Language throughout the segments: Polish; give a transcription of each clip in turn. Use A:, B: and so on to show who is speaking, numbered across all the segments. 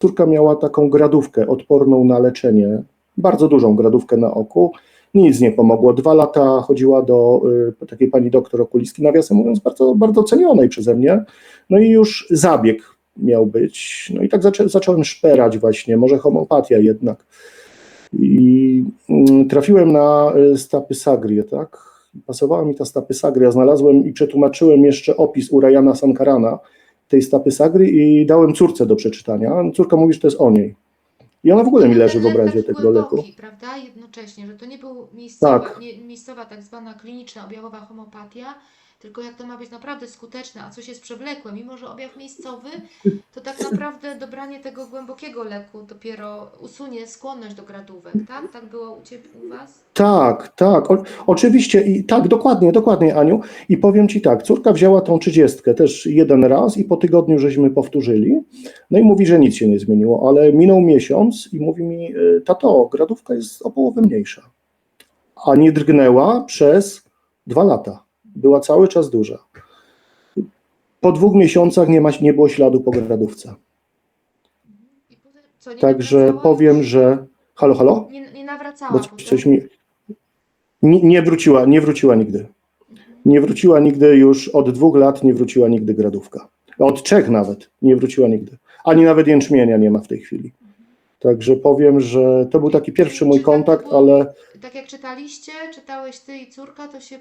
A: córka miała taką gradówkę odporną na leczenie, bardzo dużą gradówkę na oku. Nic nie pomogło. Dwa lata chodziła do y, takiej pani doktor okulistki, nawiasem mówiąc, bardzo, bardzo cenionej przeze mnie. No i już zabieg miał być. No i tak zaczę, zacząłem szperać właśnie, może homeopatia jednak. I mm, trafiłem na y, stapysagrię, tak? Pasowała mi ta stapysagria, znalazłem i przetłumaczyłem jeszcze opis u Rayana Sankarana tej stapysagry i dałem córce do przeczytania. Córka mówi, że to jest o niej. I ona w ogóle mi leży w obrazie
B: taki
A: tego leku.
B: prawda? Jednocześnie, że to nie był miejscowa,
A: Tak.
B: nie, miejscowa tak zwana kliniczna objawowa homeopatia, tylko jak to ma być naprawdę skuteczne, a coś jest przewlekłe, mimo że objaw miejscowy, to tak naprawdę dobranie tego głębokiego leku dopiero usunie skłonność do gradówek, tak? Tak było u Ciebie, u Was?
A: Tak, tak, o, oczywiście i tak, dokładnie, dokładnie Aniu. I powiem Ci tak, córka wzięła tą trzydziestkę też jeden raz i po tygodniu żeśmy powtórzyli. No i mówi, że nic się nie zmieniło, ale minął miesiąc i mówi mi, y, tato, gradówka jest o połowę mniejsza. A nie drgnęła przez dwa lata. Była cały czas duża. Po dwóch miesiącach nie, ma, nie było śladu po gradówce. Także powiem, że. Halo, halo?
B: Nie, nie nawracała
A: Bo coś mi. Nie, nie wróciła, nie wróciła nigdy. Nie wróciła nigdy już od dwóch lat, nie wróciła nigdy gradówka. Od trzech nawet nie wróciła nigdy. Ani nawet jęczmienia nie ma w tej chwili. Także powiem, że to był taki pierwszy mój
B: tak
A: kontakt, ale
B: Tak jak czytaliście, czytałeś ty i córka, to się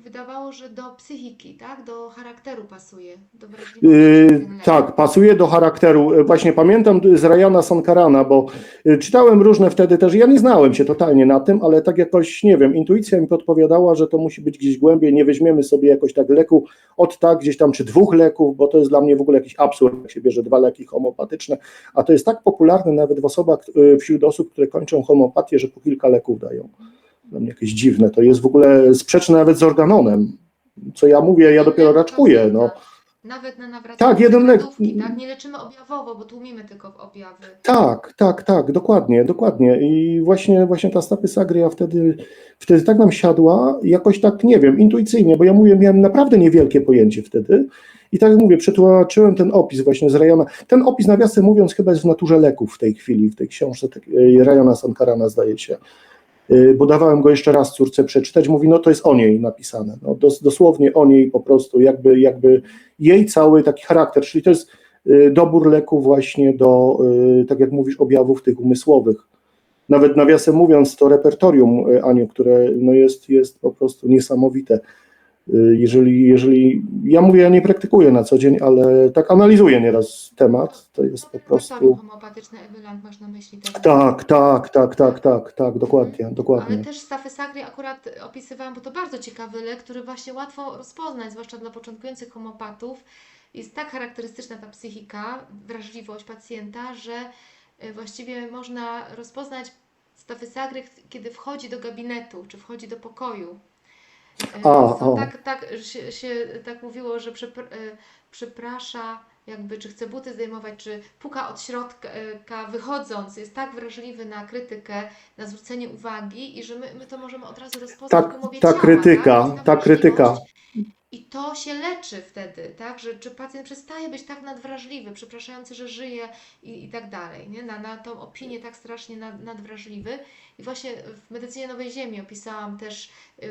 B: wydawało, że do psychiki, tak? Do charakteru pasuje, do.
A: Yy, tak, pasuje do charakteru. Yy, Właśnie pamiętam z Rayana Sankarana, bo yy, czytałem różne wtedy też, ja nie znałem się totalnie na tym, ale tak jakoś, nie wiem, intuicja mi podpowiadała, że to musi być gdzieś głębiej, nie weźmiemy sobie jakoś tak leku od tak, gdzieś tam, czy dwóch leków, bo to jest dla mnie w ogóle jakiś absurd, jak się bierze dwa leki homeopatyczne, a to jest tak popularne nawet w osobach, yy, wśród osób, które kończą homeopatię, że po kilka leków dają. Dla mnie jakieś dziwne, to jest w ogóle sprzeczne nawet z organonem. Co ja mówię, ja dopiero raczkuję, no.
B: Nawet na nawracanie
A: Tak, jeden lek-
B: tak? Nie leczymy objawowo, bo tłumimy tylko objawy.
A: Tak, tak, tak, dokładnie, dokładnie. I właśnie, właśnie ta stapysagria wtedy, wtedy tak nam siadła, jakoś tak, nie wiem, intuicyjnie, bo ja mówię, miałem naprawdę niewielkie pojęcie wtedy. I tak jak mówię, przetłumaczyłem ten opis właśnie z Rayana. Ten opis, nawiasem mówiąc, chyba jest w naturze leków w tej chwili, w tej książce tak, e, Rayana Sankarana, zdaje się. E, Bo dawałem go jeszcze raz córce przeczytać, mówi, no to jest o niej napisane, no, dos, dosłownie o niej po prostu, jakby, jakby jej cały taki charakter, czyli to jest y, dobór leku właśnie do, y, tak jak mówisz, objawów tych umysłowych. Nawet nawiasem mówiąc, to repertorium, y, Aniu, które no jest, jest po prostu niesamowite. Y, Jeżeli, jeżeli, ja mówię, ja nie praktykuję na co dzień, ale tak analizuję nieraz temat, to jest po prostu...
B: homeopatyczne Ewyland masz na myśli teraz.
A: Tak, tak, tak, tak, tak, tak, dokładnie, dokładnie.
B: Ale też stafysagrię akurat opisywałam, bo to bardzo ciekawy lek, który właśnie łatwo rozpoznać, zwłaszcza dla początkujących homopatów. Jest tak charakterystyczna ta psychika, wrażliwość pacjenta, że y, właściwie można rozpoznać stafysagrię, kiedy wchodzi do gabinetu, czy wchodzi do pokoju.
A: A,
B: to
A: o.
B: tak, tak się, się tak mówiło, że przepr- y, przeprasza, jakby czy chce buty zdejmować, czy puka od środka wychodząc, jest tak wrażliwy na krytykę, na zwrócenie uwagi i że my, my to możemy od razu rozpoznać
A: Tak, ta
B: ciała,
A: krytyka,
B: tak?
A: Ta krytyka.
B: I to się leczy wtedy, tak? Że czy pacjent przestaje być tak nadwrażliwy, przepraszający, że żyje i, i tak dalej, nie? Na, na tą opinię tak strasznie nad, nadwrażliwy. I właśnie w medycynie Nowej Ziemi opisałam też, yy,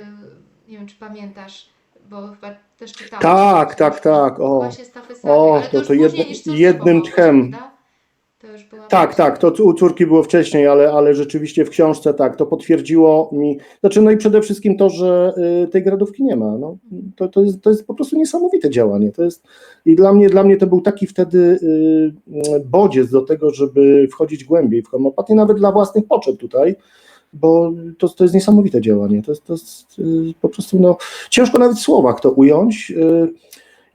B: nie wiem czy pamiętasz, bo chyba też czytałam.
A: Tak, tak, tak, o.
B: Właśnie stafysagrię,
A: O, to
B: to, już
A: to jedno- jednym tchem.
B: prawda? To już była
A: Tak, tak, to u córki było wcześniej, ale, ale rzeczywiście w książce tak, to potwierdziło mi, znaczy no i przede wszystkim to, że y, tej gradówki nie ma, no, to, to, jest, to jest po prostu niesamowite działanie, to jest i dla mnie, dla mnie to był taki wtedy y, bodziec do tego, żeby wchodzić głębiej w homopatię, nawet dla własnych potrzeb tutaj, bo to, to jest niesamowite działanie, to jest, to jest y, po prostu, no, ciężko nawet w słowach to ująć, y,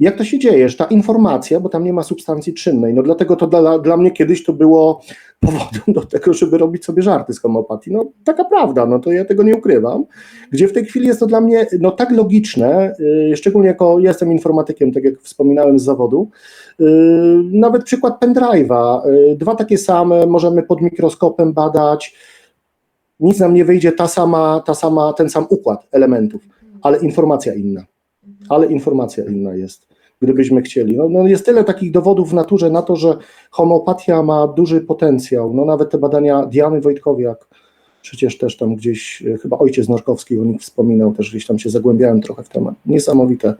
A: jak to się dzieje, że ta informacja, bo tam nie ma substancji czynnej, no dlatego to dla, dla mnie kiedyś to było powodem do tego, żeby robić sobie żarty z homeopatii. No taka prawda, no to ja tego nie ukrywam, gdzie w tej chwili jest to dla mnie no tak logiczne, yy, szczególnie jako ja jestem informatykiem, tak jak wspominałem z zawodu, yy, nawet przykład pendrive'a, yy, dwa takie same, możemy pod mikroskopem badać, nic nam nie wyjdzie, ta sama, ta sama, ten sam układ elementów, ale informacja inna. Ale informacja inna jest. gdybyśmy chcieli. No, no jest tyle takich dowodów w naturze na to, że homeopatia ma duży potencjał. No nawet te badania Diany Wojtkowiak, przecież też tam gdzieś, e, chyba ojciec Norkowski o nich wspominał, też gdzieś tam się zagłębiałem trochę w temat. Niesamowite,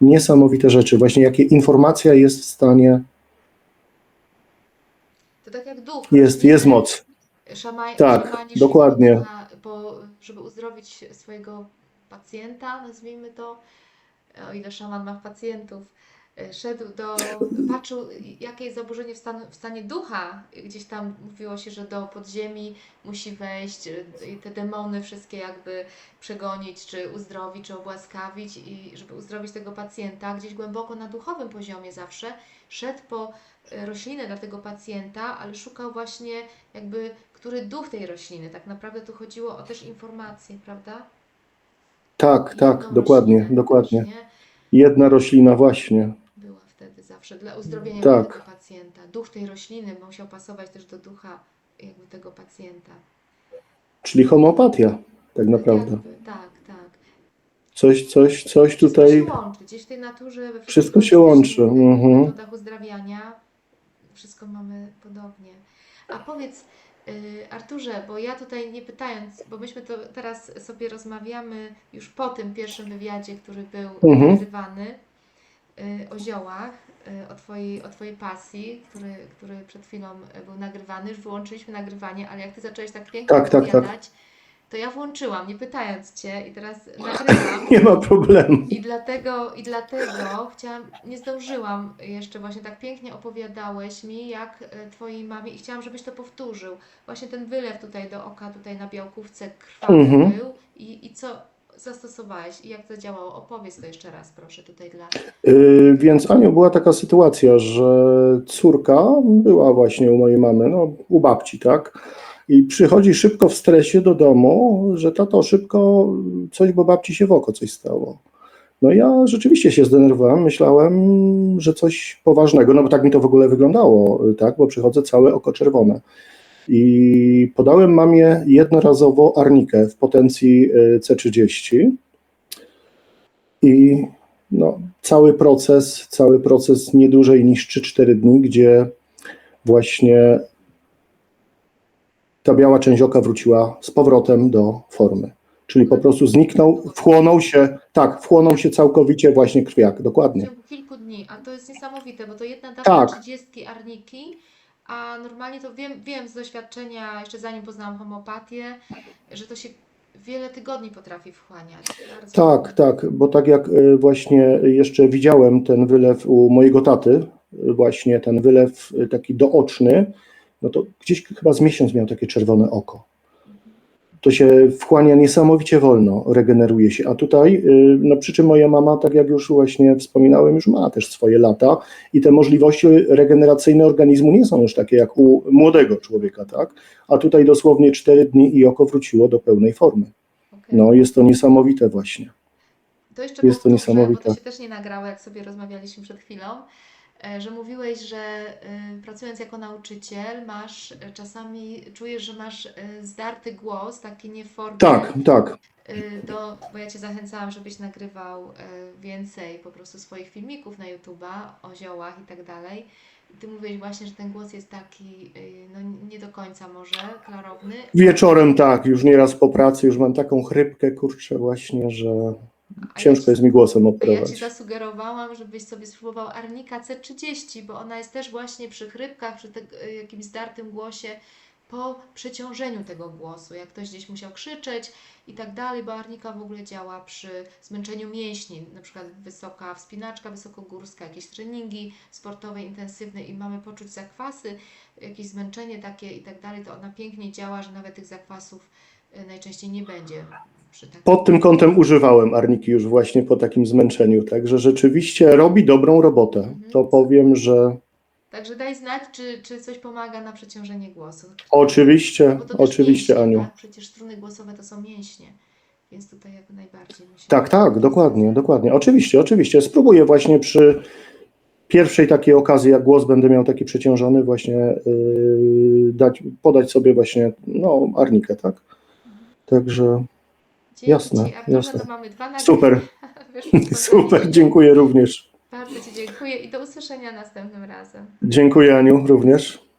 A: niesamowite rzeczy. Właśnie jakie informacja jest w stanie,
B: To tak jak duch.
A: jest, jest moc.
B: Szamaj,
A: Tak, dokładnie.
B: po, żeby uzdrowić swojego pacjenta, nazwijmy to, o ile szaman ma pacjentów, e, szedł do, patrzył jakie jest zaburzenie w, stan, w stanie ducha, gdzieś tam mówiło się, że do podziemi musi wejść e, i te demony wszystkie jakby przegonić, czy uzdrowić, czy obłaskawić i żeby uzdrowić tego pacjenta, gdzieś głęboko na duchowym poziomie zawsze, szedł po e, roślinę dla tego pacjenta, ale szukał właśnie jakby, który duch tej rośliny. Tak naprawdę tu chodziło o też informacje, prawda?
A: Tak, tak,
B: Jedną
A: dokładnie,
B: roślinę
A: dokładnie.
B: właśnie
A: Jedna roślina właśnie.
B: Była wtedy zawsze dla uzdrowienia
A: Tak.
B: tego pacjenta. Duch tej rośliny musiał pasować też do ducha jakby tego pacjenta.
A: Czyli homeopatia, tak naprawdę.
B: Jakby, tak, tak.
A: Coś, coś, coś
B: Wszystko
A: tutaj.
B: się łączy. Gdzieś w tej naturze, we
A: Wszystko się łączy, mhm.
B: metodach uzdrawiania wszystko mamy podobnie. A powiedz, Arturze, bo ja tutaj nie pytając, bo myśmy to teraz sobie rozmawiamy już po tym pierwszym wywiadzie, który był
A: Mhm.
B: nagrywany y, o ziołach, y, o twojej, o twojej pasji, który, który przed chwilą y, był nagrywany. Już wyłączyliśmy nagrywanie, ale jak ty zacząłeś tak pięknie
A: Tak, tak, tak.
B: To ja włączyłam, nie pytając cię i teraz nagrywam.
A: Nie ma problemu.
B: I dlatego, I dlatego chciałam, nie zdążyłam jeszcze właśnie tak pięknie opowiadałeś mi, jak e, twojej mamie i chciałam, żebyś to powtórzył. Właśnie ten wylew tutaj do oka, tutaj na białkówce krwawy
A: Mhm.
B: był i, i co zastosowałeś i jak to działało. Opowiedz to jeszcze raz proszę tutaj dla...
A: Yy, więc Aniu, była taka sytuacja, że córka była właśnie u mojej mamy, no u babci, tak? I przychodzi szybko w stresie do domu, że tato szybko coś, bo babci się w oko coś stało. No ja rzeczywiście się zdenerwowałem, myślałem, że coś poważnego, no bo tak mi to w ogóle wyglądało, tak? Bo przychodzę całe oko czerwone. I podałem mamie jednorazowo arnikę w potencji y, C30 i no, cały proces, cały proces nie dłużej niż 3-4 dni, gdzie właśnie ta biała część oka wróciła z powrotem do formy. Czyli po prostu zniknął, wchłonął się, tak, wchłonął się całkowicie właśnie krwiak,
B: W
A: dokładnie.
B: ciągu kilku dni, a to jest niesamowite, bo to jedna dawka
A: Tak.
B: 30 arniki, a normalnie to wiem, wiem z doświadczenia, jeszcze zanim poznałam homopatię, że to się wiele tygodni potrafi wchłaniać. Bardzo
A: Tak, tak, bo tak jak y, właśnie jeszcze widziałem ten wylew u mojego taty, y, właśnie ten wylew y, taki dooczny, no to gdzieś chyba z miesiąc miał takie czerwone oko. To się wchłania niesamowicie wolno, regeneruje się. A tutaj, y, no przy czym moja mama, tak jak już właśnie wspominałem, już ma też swoje lata i te możliwości regeneracyjne organizmu nie są już takie jak u młodego człowieka, tak? A tutaj dosłownie 4 dni i oko wróciło do pełnej formy. No jest to niesamowite właśnie.
B: To jeszcze
A: Jest to
B: powtórzę,
A: niesamowite.
B: bo to się też nie nagrało, jak sobie rozmawialiśmy przed chwilą, że mówiłeś, że e, pracując jako nauczyciel masz, e, czasami czujesz, że masz e, zdarty głos, taki nie w formie,
A: Tak, tak.
B: e, do, bo ja Cię zachęcałam, żebyś nagrywał e, więcej po prostu swoich filmików na YouTube'a o ziołach i tak dalej. I Ty mówiłeś właśnie, że ten głos jest taki, e, no nie do końca może klarowny.
A: Wieczorem tak, już nieraz po pracy już mam taką chrypkę, kurczę, właśnie, że
B: A ja
A: ciężko
B: ci-
A: jest mi głosem
B: Ja Ci zasugerowałam, żebyś sobie spróbował Arnika C30, bo ona jest też właśnie przy chrypkach, przy y, jakimś zdartym głosie, po przeciążeniu tego głosu, jak ktoś gdzieś musiał krzyczeć i tak dalej, bo Arnika w ogóle działa przy zmęczeniu mięśni, na przykład wysoka wspinaczka wysokogórska, jakieś treningi sportowe, intensywne i mamy poczuć zakwasy, jakieś zmęczenie takie i tak dalej, to ona pięknie działa, że nawet tych zakwasów y, najczęściej nie będzie
A: Pod tym kątem używałem arniki już właśnie po takim zmęczeniu, także rzeczywiście robi dobrą robotę. To powiem, że
B: Także daj znać, czy, czy coś pomaga na przeciążenie głosu.
A: oczywiście, oczywiście
B: mięśnie,
A: Aniu.
B: Tak? Przecież struny głosowe to są mięśnie, więc tutaj jak najbardziej musimy...
A: Tak, tak, dokładnie, dokładnie. Oczywiście, oczywiście. Spróbuję właśnie przy pierwszej takiej okazji, jak głos będę miał taki przeciążony, właśnie yy, dać, podać sobie właśnie no, arnikę, tak? Także
B: Dzięki
A: jasne,
B: Ci, Arturze,
A: jasne.
B: to mamy dwa nagrania.
A: super,
B: Wyszło z
A: super, dziękuję również.
B: Bardzo Ci dziękuję i do usłyszenia następnym razem.
A: Dziękuję Aniu również.